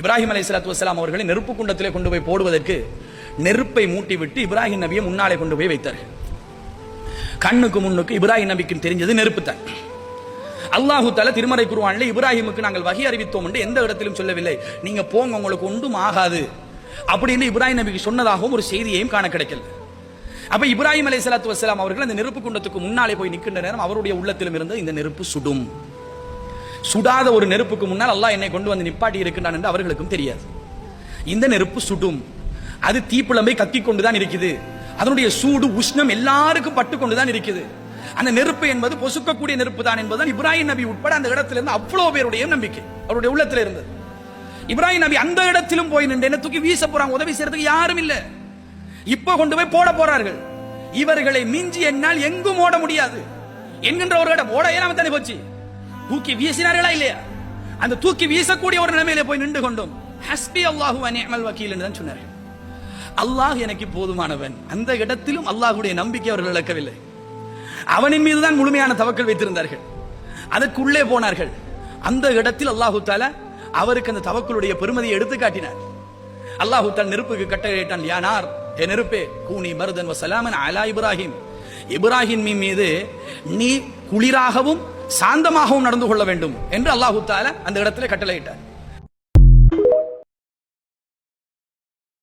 இப்ராஹிம் அலை சலாத்து வசலாம் அவர்களை நெருப்பு குண்டத்திலே கொண்டு போய் போடுவதற்கு நெருப்பை மூட்டி விட்டு இப்ராஹிம் நபியை முன்னாலே கொண்டு போய் வைத்தார்கள். கண்ணுக்கு முன்னுக்கு இப்ராஹிம் நபிக்கு தெரிஞ்சது நெருப்பு தான் அல்லாஹு தஆலா திருமறை குருவானில் இப்ராஹிமுக்கு நாங்கள் வகை அறிவித்தோம் என்று எந்த இடத்திலும் சொல்லவில்லை. நீங்க போங்க உங்களுக்கு ஒன்றும் ஆகாது. அப்படின்னு இப்ராஹிம் நபிக்கு சொன்னதாகவும் ஒரு செய்தியையும் காண கிடைக்கல. அப்ப இப்ராஹிம் அலை சலாத்து வசலாம் அவர்கள் அந்த நெருப்பு குண்டத்துக்கு முன்னாலே போய் நிற்கின்ற நேரம் அவருடைய உள்ளத்திலும் இருந்து இந்த நெருப்பு சுடும். சுடாத ஒரு நெருப்புக்கு முன்னால் அல்லாஹ் என்னை கொண்டு வந்து நிப்பாட்டி இருக்கின்றான் என்று அவர்களுக்கும் தெரியாது. இந்த நெருப்பு சுடும். அது தீப்பிழம்பை கத்தி கொண்டுதான் இருக்குது. அதனுடைய சூடு உஷ்ணம் எல்லாருக்கும் பட்டு கொண்டுதான் இருக்குது. அந்த நெருப்பு என்பது பொசுக்கக்கூடிய நெருப்பு தான் என்பதுதான் இப்ராஹிம் நபி உட்பட அந்த இடத்துல இருந்து அவ்வளவு பேருடைய நம்பிக்கை. அவருடைய உள்ளத்தில் இருந்தது. இப்ராஹிம் நபி அந்த இடத்திலும் போய் நின்று என்ன தூக்கி வீச போறாங்க உதவி செய்யறதுக்கு யாரும் இல்ல. இப்ப கொண்டு போய் போட போறார்கள். இவர்களை மிஞ்சி என்னால் எங்கும் ஓட முடியாது. என்கின்ற ஒரு இடம் ஓட ஏன் தானே போச்சு? தூக்கி வீசினார்களா இல்லையா? அந்த தூக்கி வீசக்கூடிய ஒரு நிலைமையில போய் நின்று கொண்டோம். ஹஸ்பி அல்லாஹு அனிமல் வக்கீல் என்று தான் சொன்னார்கள். அல்லாஹ் எனக்கு போதுமானவன். அந்த இடத்திலும் அல்லாஹுடைய நம்பிக்கை அவர்கள் இழக்கவில்லை. அவனின் மீதுதான் முழுமையான தவக்கல் வைத்திருந்தார்கள். அதற்குள்ளே போனார்கள். அந்த இடத்தில் அல்லாஹு தால அவருக்கு அந்த தவக்களுடைய பெருமதியை எடுத்து காட்டினார். அல்லாஹு தால் நெருப்புக்கு கட்டளையிட்டான் யானார் என் நெருப்பே கூனி மருதன் வசலாமன் அலா இப்ராஹிம். இப்ராஹிம் மீது நீ குளிராகவும் சாந்தமாகவும் நடந்து கொள்ள வேண்டும் என்று அல்லாஹு தால அந்த இடத்துல கட்டளையிட்டார்.